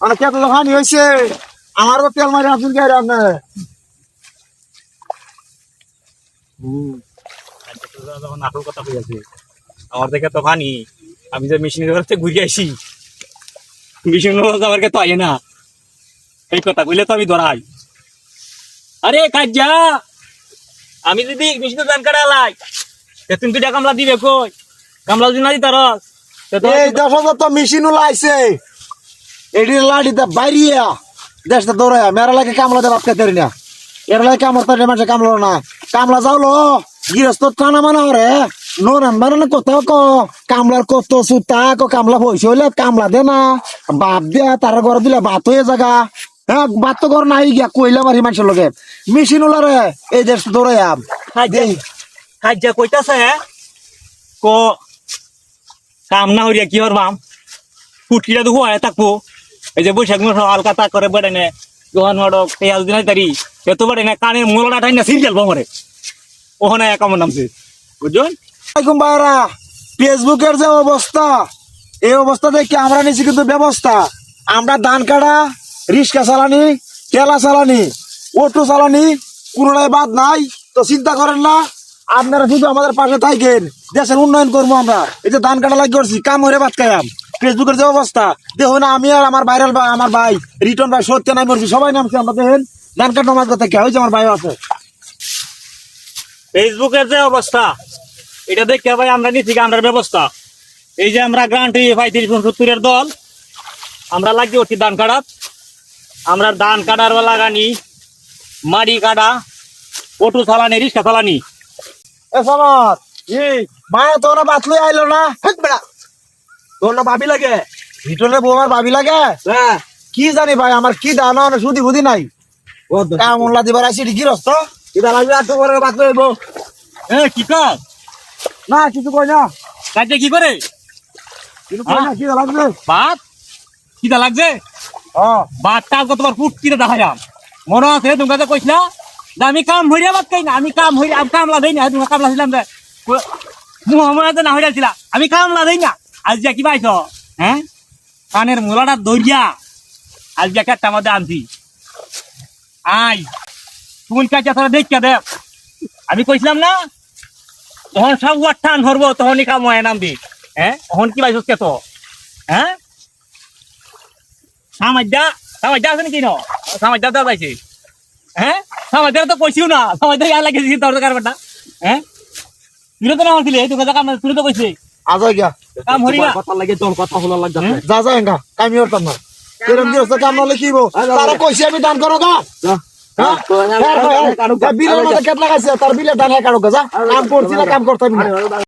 মানে হানি হয়েছে আমার তো তেল মারি আসুন কে আপনার যখন আসল কথা কইয়াছে আমার দেখে তো পানি আমি যে মেশিনের ঘর ঘুরে আসি মেশিন আমার তো আয় না। এই কথা কইলে তো আমি ধরাই। আরে কাজ্জা! আমি যদি মেশিনের দান কাটা লাই তুমি দুইটা কামলা দিবে কই? কামলা যদি না দিতে রস এই দশ হাজার তো মেশিন লাইছে। এডি লাড়িতে বাইরিয়া দেশটা দৌড়ায়। মেরা লাগে কামলা দেব আটকে দেরি না। এর লাগে কামড় তার মানুষে কামলো না। কামলা যাওলো গৃহস্থ টানা মানা হরে নোর আনবার না কোথাও ক কামলার কত সুতা কো কামলা পয়সা হইলে কামলা দে না। বাপ দিয়া তার ঘর দিলে ভাত হয়ে জাগা। হ্যাঁ ভাত তো ঘর নাই গিয়া কইলা মারি মানুষের লগে। মেশিন ওলারে এই দেশ দৌড়াইয়া কাজ্জা কইতাছে ক কাম না হইয়া কি হরবাম ফুটকিটা তো হুয়া থাকব। এই যে বৈশাখ মাস করে বেড়ে নে মাড়ক দিন তারি, এত বেড়ে না, কানের মূলটা ঠাই না সিরিয়াল ওখানে নামছে। ফেসবুকের যে অবস্থা, এই অবস্থা দেখে আমরা নিচ্ছি কিন্তু ব্যবস্থা। আমরা ধান কাটা, রিক্সা চালানি, ঠেলা চালানি, অটো চালানি কোনোটাই বাদ নাই, তো চিন্তা করেন না, আপনারা শুধু আমাদের পাশে থাকেন, দেশের উন্নয়ন করব আমরা। এই যে ধান কাটা লাগি করছি কাম হয়ে বাদ খাইয়াম। ফেসবুকের যে অবস্থা দেখো না আমি আর আমার ভাইরাল ভাই আমার ভাই রিটন ভাই সত্যি নাই মরছি সবাই নামছি আমরা দেখেন? ধান কাটা নামাজ কথা কে? হয়েছে আমার ভাই আছে। ফেসবুকের যে অবস্থা এটা দেখে ভাই আমরা নিচ্ছি আমরা ব্যবস্থা। এই যে আমরা গ্রান্টি পঁয়ত্রিশ সত্তরের দল আমরা লাগি ওটি ধান কাটার আমরা ধান কাটার লাগানি মাড়ি কাটা অটো চালানি রিক্সা চালানি। এ সমাজ মায়া তোরা বাতলে আইলো না। তোর না ভাবি লাগে? ভিতরে বউ আমার ভাবি লাগে? হ্যাঁ। কি জানি ভাই আমার কি দানা না সুদি নাই। লাদি বার আইসি কি রস্ত? কিটা লাগবে আর তো করে বাতলে এ কি কর না কিছু কই না। কাজে কি করে? কিছু কই না কি লাগবে ভাত? কিটা লাগছে? ভাতটা আজকে তোমার ফুট কিনে দেখাইলাম। মনে আছে তুমি কাছে না আমি কাম হইয়া ভাত খাই না আমি কাম হইয়া আমি কামলা দেই না তুমি কামলা ছিলাম মুহাম্মদ না ছিলা আমি কামলা দেই না। আজ কি পাইছ? হ্যাঁ কানের মূলাটা দরিয়া আজ যা একটা মধ্যে আনছি। আই তুমি তোরা দেখিয়া দেখ আমি কইছিলাম না তখন সব ওয়াট টান ধরবো, তখনই কাম হয় নাম দি হ্যাঁ তখন কি পাইছ কে তো? হ্যাঁ সামাজ্যা সামাজ্যা আছে নাকি ন? সামাজ্যা দেওয়া পাইছে। হ্যাঁ সামাজ্যা তো কইছিও না। সামাজ্যা লাগিয়েছি তোর কারবারটা হ্যাঁ তুই তো না হচ্ছিলে তুই কথা কাম তুই তো কইছিস আজ গিয়া কাম হরি না কথা লাগে কথা লাগবে হ্যাঁ? যা যা এঙ্গা কামি হরতাম না। এরকম কি কাম না লিখিব। তারা কইছি আমি দান করো গা। হ্যাঁ? বিলের মধ্যে কেটলা গাইছে তার বিলে দান হ্যাঁ কারও গা যা। কাম করছি না কাম করতাম না।